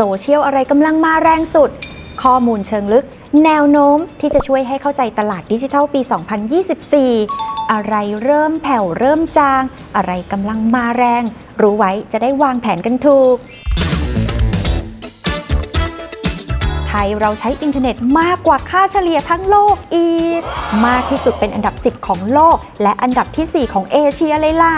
โซเชียลอะไรกำลังมาแรงสุด ข้อมูลเชิงลึก แนวโน้มที่จะช่วยให้เข้าใจตลาดดิจิทัลปี 2024 อะไรเริ่มแผ่วเริ่มจาง อะไรกำลังมาแรง รู้ไว้จะได้วางแผนกันถูก ยเราใช้อินเทอร์เน็ตมากกว่าค่าเฉลี่ยทั้งโลกอีก มากที่สุดเป็นอันดับ 10 ของโลก และอันดับทีสี่ 4 ของเอเชียเลยล่ะ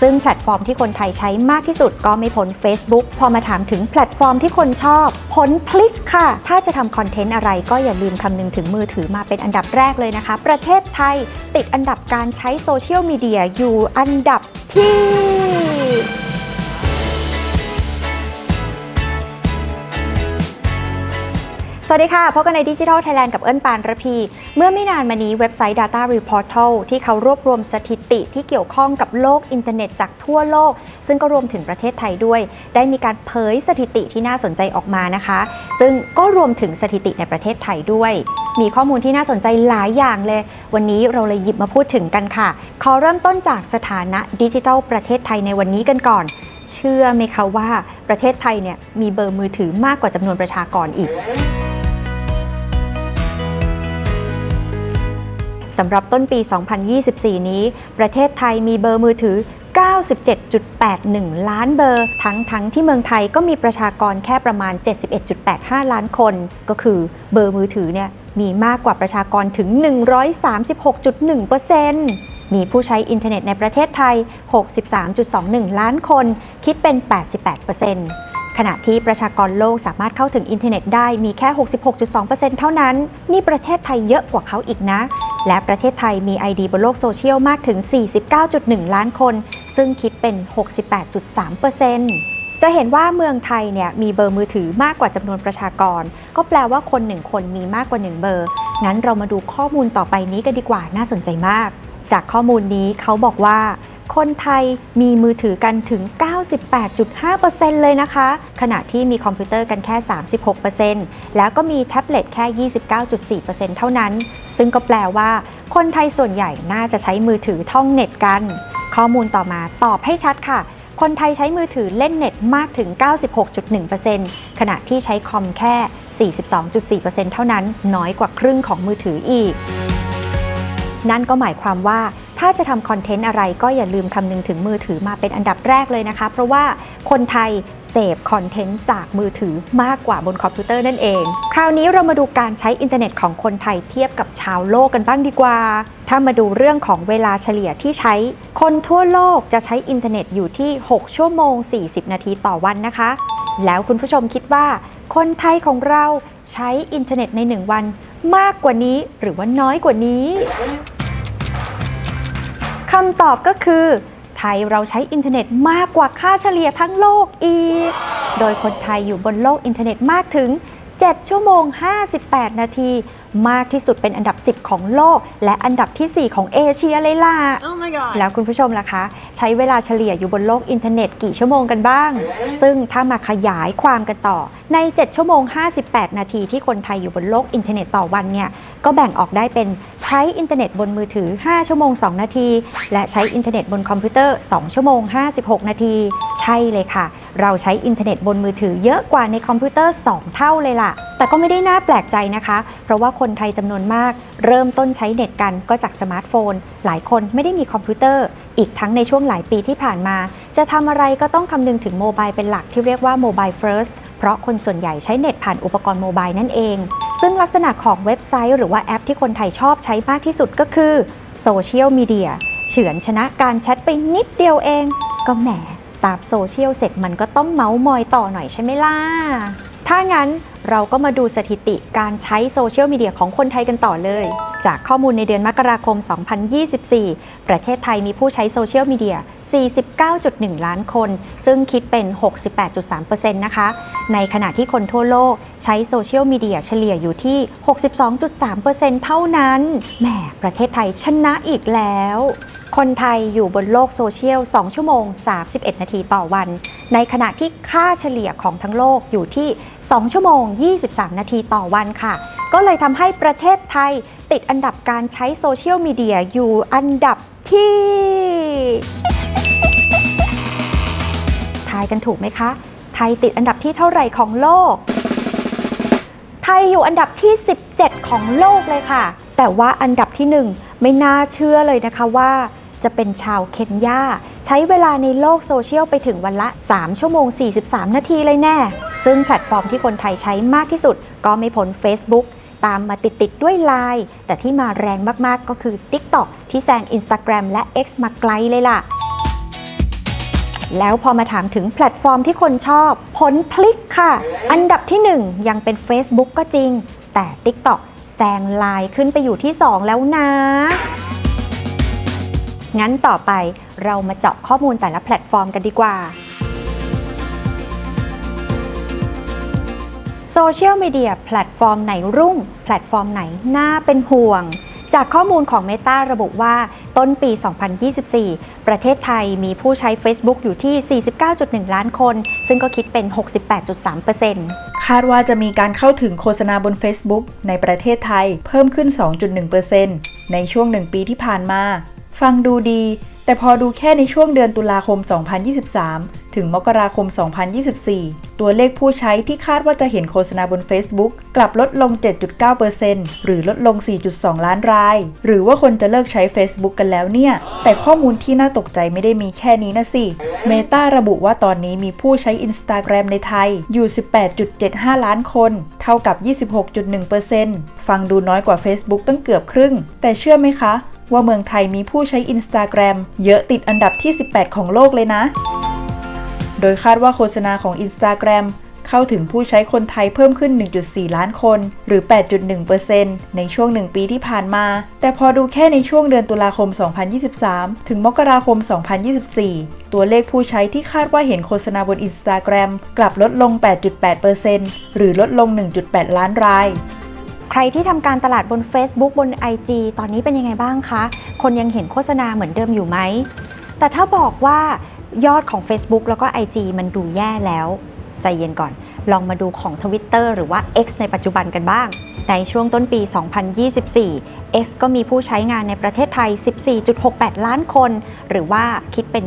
ซึ่งแพลตฟอร์มที่คนไทยใช้มากที่สุดก็ไม่พ้น Facebook พอมาถามถึงแพลตฟอร์มที่คนชอบผลพลิกค่ะ ถ้าจะทำคอนเทนต์อะไรก็อย่าลืมคำนึงถึงมือถือมาเป็นอันดับแรกเลยนะคะ ประเทศไทยติดอันดับการใช้โซเชียลมีเดียอยู่อันดับที่ สวัสดีค่ะพบกันในดิจิทัลไทยแลนด์กับเอิ้นปานระพี เมื่อไม่นานมานี้เว็บไซต์ Data Reportal ที่เขารวบรวมสถิติที่เกี่ยวข้องกับโลกอินเทอร์เน็ตจากทั่วโลก ซึ่งก็รวมถึงประเทศไทยด้วย ได้มีการเผยสถิติที่น่าสนใจออกมานะคะ ซึ่งก็รวมถึงสถิติในประเทศไทยด้วย มีข้อมูลที่น่าสนใจหลายอย่างเลย วันนี้เราเลยหยิบมาพูดถึงกันค่ะขอเริ่มต้นจากสถานะดิจิทัลประเทศไทยในวันนี้กันก่อนเชื่อไหมคะว่าประเทศไทยเนี่ยมีเบอร์มือถือมากกว่าจำนวนประชากรอีก สำหรับต้นปี 2024 นี้ ประเทศไทยมีเบอร์มือถือ 97.81 ล้านเบอร์ ทั้งทั้งที่เมืองไทยก็มีประชากรแค่ประมาณ 71.85 ล้านคน ก็คือเบอร์มือถือเนี่ยมีมากกว่าประชากรถึง 136.1%มีผู้ใช้อินเทอร์เน็ตในประเทศไทย 63.21 ล้านคน คิดเป็น 88%ขณะที่ประชากรโลกสามารถเข้าถึงอินเทอร์เน็ตได้มีแค่ 66.2%เท่านั้น นี่ประเทศไทยเยอะกว่าเขาอีกนะ และประเทศไทยมี ID บนโลกโซเชียลมากถึง 49.1 ล้านคน ซึ่งคิดเป็น 68.3%จะเห็นว่าเมืองไทยเนี่ยมีเบอร์มือถือมากกว่าจำนวนประชากร ก็แปลว่าคนหนึ่งคนมีมากกว่า 1 เบอร์ งั้นเรามาดูข้อมูลต่อไปนี้กันดีกว่าน่าสนใจมาก จากข้อมูลนี้เขาบอกว่า คนไทยมีมือถือกันถึง 98.5%เลยนะคะ ขณะที่มีคอมพิวเตอร์กันแค่ 36%แล้วก็มีแท็บเล็ตแค่ 29.4%เท่านั้น ซึ่งก็แปลว่า คนไทยส่วนใหญ่น่าจะใช้มือถือท่องเน็ตกัน ข้อมูลต่อมาตอบให้ชัดค่ะคนไทยใช้มือถือเล่นเน็ตมากถึง 96.1%ขณะที่ใช้คอมแค่ 42.4%เท่านั้น น้อยกว่าครึ่งของมือถืออีก นั่นก็หมายความว่า ถ้าจะทำคอนเทนต์อะไรก็อย่าลืมคำนึงถึงมือถือมาเป็นอันดับแรกเลยนะคะ เพราะว่าคนไทยเสพคอนเทนต์จากมือถือมากกว่าบนคอมพิวเตอร์นั่นเอง คราวนี้เรามาดูการใช้อินเทอร์เน็ตของคนไทยเทียบกับชาวโลกกันบ้างดีกว่า ถ้ามาดูเรื่องของเวลาเฉลี่ยที่ใช้ คนทั่วโลกจะใช้อินเทอร์เน็ตอยู่ที่ 6 ชั่วโมง 40 นาทีต่อวันนะคะ แล้วคุณผู้ชมคิดว่า คนไทยของเราใช้อินเทอร์เน็ตในหนึ่งวัน มากกว่านี้หรือว่าน้อยกว่านี้ำตอบก็คือ ไทยเราใช้อินเทอร์เน็ตมากกว่าค่าเฉลี่ยทั้งโลกอีก โดยคนไทยอยู่บนโลกอินเทอร์เน็ตมากถึง 7 ชั่วโมง 58 นาทีมากที่สุดเป็นอันดับ 10 ของโลก และอันดับทีสี่ 4 ของเอเชียเลยล่ะ Oh my god. แล้วคุณผู้ชมล่ะคะ ใช้เวลาเฉลี่ยอยู่บนโลกอินเทอร์เน็ตกี่ชั่วโมงกันบ้าง ซึ่งถ้ามาขยายความกันต่อใน 7 ชั่วโมง 58 นาทีที่คนไทยอยู่บนโลกอินเทอร์เน็ตต่อวันเนี่ยก็แบ่งออกได้เป็นใช้อินเทอร์เน็ตบนมือถือ 5 ชั่วโมง 2 นาที และใช้อินเทอร์เน็ตบนคอมพิวเตอร์ 2 ชั่วโมง 56 นาที ใช่เลยค่ะ เราใช้อินเทอร์เน็ตบนมือถือเยอะกว่าในคอมพิวเตอร์ 2 เท่าเลยล่ะ แต่ก็ไม่ได้น่าแปลกใจนะคะ เพราะว่าคนไทยจำนวนมาก เริ่มต้นใช้เน็ตกันก็จากสมาร์ทโฟน หลายคนไม่ได้มีคอมพิวเตอร์ อีกทั้งในช่วงหลายปีที่ผ่านมา จะทำอะไรก็ต้องคำนึงถึงโมบายเป็นหลักที่เรียกว่าโมบายเฟิร์สเพราะคนส่วนใหญ่ใช้เน็ตผ่านอุปกรณ์โมบายนั่นเอง ซึ่งลักษณะของเว็บไซต์หรือว่าแอปที่คนไทยชอบใช้มากที่สุดก็คือโซเชียลมีเดียเฉือนชนะการแชทไปนิดเดียวเอง ก็แหมตามโซเชียลเสร็จมันก็ต้องเมาส์มอยต่อหน่อยใช่ไหมล่ะ ถ้างั้น เราก็มาดูสถิติการใช้โซเชียลมีเดียของคนไทยกันต่อเลย จากข้อมูลในเดือนมกราคม 2024 ประเทศไทยมีผู้ใช้โซเชียลมีเดีย 49.1 ล้านคน ซึ่งคิดเป็น 68.3%นะคะ ในขณะที่คนทั่วโลกใช้โซเชียลมีเดียเฉลี่ยอยู่ที่ 62.3%เท่านั้น แหม ประเทศไทยชนะอีกแล้ว คนไทยอยู่บนโลกโซเชียล 2 ชั่วโมง 31 นาทีต่อวัน ในขณะที่ค่าเฉลี่ยของทั้งโลกอยู่ที่ 2 ชั่วโมง 23 นาทีต่อวันค่ะ ก็เลยทำให้ประเทศไทยติดอันดับการใช้โซเชียลมีเดียอยู่อันดับที่ ทายกันถูกไหมคะ ไทยติดอันดับที่เท่าไหร่ของโลก ไทยอยู่อันดับที่ 17 ของโลกเลยค่ะแต่ว่าอันดับที่ 1 ไม่น่าเชื่อเลยนะคะว่า จะเป็นชาวเคนยาใช้เวลาในโลกโซเชียลไปถึงวันละ 3 ชั่วโมง 43 นาทีเลยแน่ ซึ่งแพลตฟอร์มที่คนไทยใช้มากที่สุด ก็ไม่พ้น Facebook ตามมาติดๆด้วย Line แต่ที่มาแรงมากๆก็คือ TikTok ที่แซง Instagram และ X มาไกลเลยล่ะ แล้วพอมาถามถึงแพลตฟอร์มที่คนชอบ ผลพลิกค่ะ อันดับที่ 1 ยังเป็น Facebook ก็จริง แต่ TikTok แซงไลน์ขึ้นไปอยู่ที่ 2 แล้วนะ งั้นต่อไปเรามาเจาะข้อมูลแต่ละแพลตฟอร์มกันดีกว่าโซเชียลมีเดียแพลตฟอร์มไหนรุ่ง แพลตฟอร์มไหนน่าเป็นห่วง จากข้อมูลของ Meta ระบุว่าต้นปี 2024 ประเทศไทยมีผู้ใช้ Facebook อยู่ที่ 49.1 ล้านคน ซึ่งก็คิดเป็น 68.3%คาดว่าจะมีการเข้าถึงโฆษณาบน Facebook ในประเทศไทยเพิ่มขึ้น 2.1%ในช่วงหนึ่งปีที่ผ่านมา ฟังดูดี แต่พอดูแค่ในช่วงเดือนตุลาคม 2023 ถึงมกราคม 2024 ตัวเลขผู้ใช้ที่คาดว่าจะเห็นโฆษณาบน Facebook กลับลดลง 7.9%หรือลดลง 4.2 ล้านราย หรือว่าคนจะเลิกใช้ Facebook กันแล้วเนี่ย แต่ข้อมูลที่น่าตกใจไม่ได้มีแค่นี้นะสิ Meta ระบุว่าตอนนี้มีผู้ใช้ Instagram ในไทยอยู่ 18.75 ล้านคน เท่ากับ 26.1%ฟังดูน้อยกว่า Facebook ตั้งเกือบครึ่ง แต่เชื่อไหมคะ ว่าเมืองไทยมีผู้ใช้ Instagram เยอะติดอันดับที่ 18 ของโลกเลยนะ โดยคาดว่าโฆษณาของ Instagram เข้าถึงผู้ใช้คนไทยเพิ่มขึ้น 1.4 ล้านคน หรือ 8.1%ในช่วง 1 ปีที่ผ่านมา แต่พอดูแค่ในช่วงเดือนตุลาคม 2023 ถึงมกราคม 2024 ตัวเลขผู้ใช้ที่คาดว่าเห็นโฆษณาบน Instagram กลับลดลง 8.8%หรือลดลง 1.8 ล้านราย ใครที่ทำการตลาดบน Facebook บน IG ตอนนี้เป็นยังไงบ้างคะ คนยังเห็นโฆษณาเหมือนเดิมอยู่ไหม แต่ถ้าบอกว่ายอดของ Facebook แล้วก็ IG มันดูแย่แล้ว ใจเย็นก่อน ลองมาดูของ Twitter หรือว่า X ในปัจจุบันกันบ้าง ในช่วงต้นปี 2024 X ก็มีผู้ใช้งานในประเทศไทย 14.68 ล้านคน หรือว่าคิดเป็น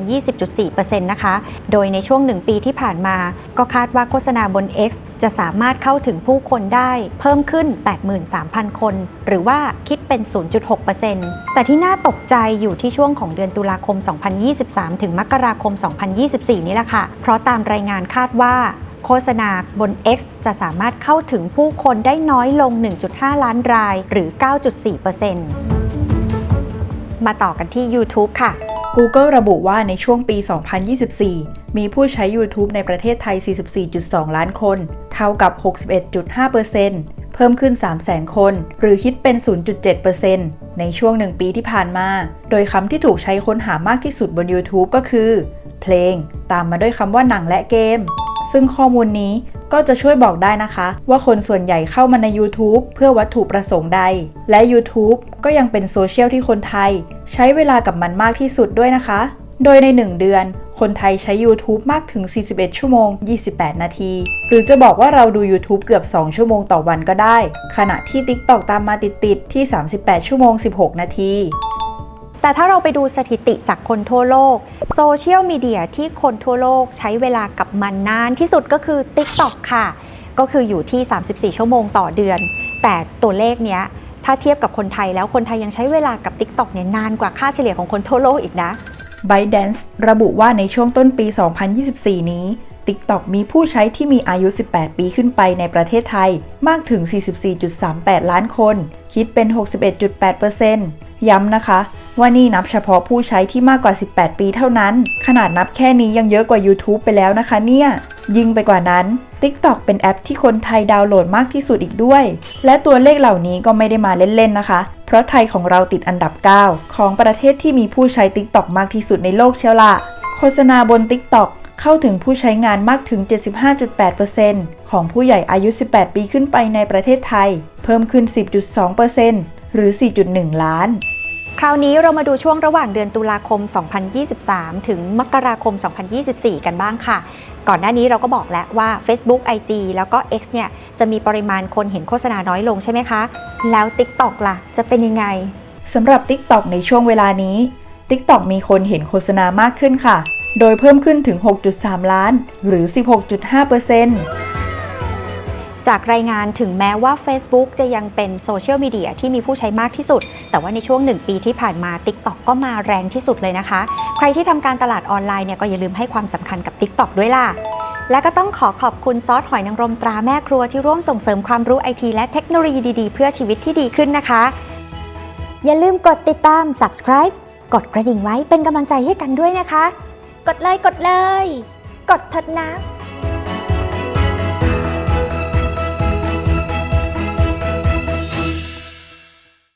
20.4%นะคะ โดยในช่วง 1 ปีที่ผ่านมา ก็คาดว่าโฆษณาบน X จะสามารถเข้าถึงผู้คนได้เพิ่มขึ้น 83,000 คน หรือว่าคิดเป็น 0.6%แต่ที่น่าตกใจอยู่ที่ช่วงของเดือนตุลาคม 2023 ถึงมกราคม 2024 นี่แหละค่ะ เพราะตามรายงานคาดว่า โฆษณาบน X จะสามารถเข้าถึงผู้คนได้น้อยลง 1.5 ล้านรายหรือ 9.4%มาต่อกันที่ YouTube ค่ะ Google ระบุว่าในช่วงปี 2024 มีผู้ใช้ YouTube ในประเทศไทย 44.2 ล้านคน เท่ากับ 61.5%เพิ่มขึ้น 300,000 คน หรือคิดเป็น 0.7%ในช่วงหนึ่งปีที่ผ่านมา โดยคำที่ถูกใช้ค้นหามากที่สุดบน YouTube ก็คือ เพลง ตามมาด้วยคำว่าหนังและเกม ซึ่งข้อมูลนี้ก็จะช่วยบอกได้นะคะ ว่าคนส่วนใหญ่เข้ามาใน YouTube เพื่อวัตถุประสงค์ใด และ YouTube ก็ยังเป็นโซเชียลที่คนไทย ใช้เวลากับมันมากที่สุดด้วยนะคะ โดยใน 1 เดือน คนไทยใช้ YouTube มากถึง 41 ชั่วโมง 28 นาที หรือจะบอกว่าเราดู YouTube เกือบ 2 ชั่วโมงต่อวันก็ได้ ขณะที่ TikTok ตามมาติดๆที่ 38 ชั่วโมง 16 นาที แต่ถ้าเราไปดูสถิติจากคนทั่วโลกโซเชียลมีเดียที่คนทั่วโลกใช้เวลากับมันนานที่สุดก็คือ TikTok ค่ะ ก็คืออยู่ที่ 34 ชั่วโมงต่อเดือน แต่ตัวเลขเนี้ยถ้าเทียบกับคนไทยแล้วคนไทยยังใช้เวลากับ TikTok เนี่ยนานกว่าค่าเฉลี่ยของคนทั่วโลกอีกนะ ByteDance ระบุว่าในช่วงต้นปี 2024 นี้ TikTok มีผู้ใช้ที่มีอายุ 18 ปีขึ้นไปในประเทศไทย มากถึง 44.38 ล้านคน คิดเป็น 61.8%ย้ำนะคะ ว่านี่นับเฉพาะผู้ใช้ที่มากกว่า 18 ปีเท่านั้น ขนาดนับแค่นี้ยังเยอะกว่า YouTube ไปแล้วนะคะเนี่ย ยิ่งไปกว่านั้น TikTok เป็นแอปที่คนไทยดาวน์โหลดมากที่สุดอีกด้วย และตัวเลขเหล่านี้ก็ไม่ได้มาเล่น ๆ นะคะ เพราะไทยของเราติดอันดับ 9 ของประเทศที่มีผู้ใช้ TikTok มากที่สุดในโลกเชียวละโฆษณาบน TikTok เข้าถึงผู้ใช้งานมากถึง 75.8%ของผู้ใหญ่อายุ 18 ปีขึ้นไปในประเทศไทย เพิ่มขึ้น 10.2%หรือ 4.1 ล้าน คราวนี้เรามาดูช่วงระหว่างเดือนตุลาคม 2023 ถึงมกราคม 2024 กันบ้างค่ะ ก่อนหน้านี้เราก็บอกแล้วว่า Facebook IG แล้วก็ X เนี่ย จะมีปริมาณคนเห็นโฆษณาน้อยลงใช่ไหมคะ แล้ว TikTok ล่ะ จะเป็นยังไงสำหรับ TikTok ในช่วงเวลานี้ TikTok มีคนเห็นโฆษณามากขึ้นค่ะ โดยเพิ่มขึ้นถึง 6.3 ล้าน หรือ 16.5% จากรายงานถึงแม้ว่า Facebook จะยังเป็นโซเชียลมีเดียที่มีผู้ใช้มากที่สุด แต่ว่าในช่วง 1 ปีที่ผ่านมา TikTok ก็มาแรงที่สุดเลยนะคะ ใครที่ทำการตลาดออนไลน์เนี่ยก็อย่าลืมให้ความสำคัญกับ TikTok ด้วยล่ะ และก็ต้องขอขอบคุณซอสหอยนางรมตราแม่ครัวที่ร่วมส่งเสริมความรู้ไอทีและเทคโนโลยีดีๆ เพื่อชีวิตที่ดีขึ้นนะคะ อย่าลืมกดติดตาม subscribe กดกระดิ่งไว้เป็นกำลังใจให้กันด้วยนะคะ กดเลยกดเลย กดเถิดนะ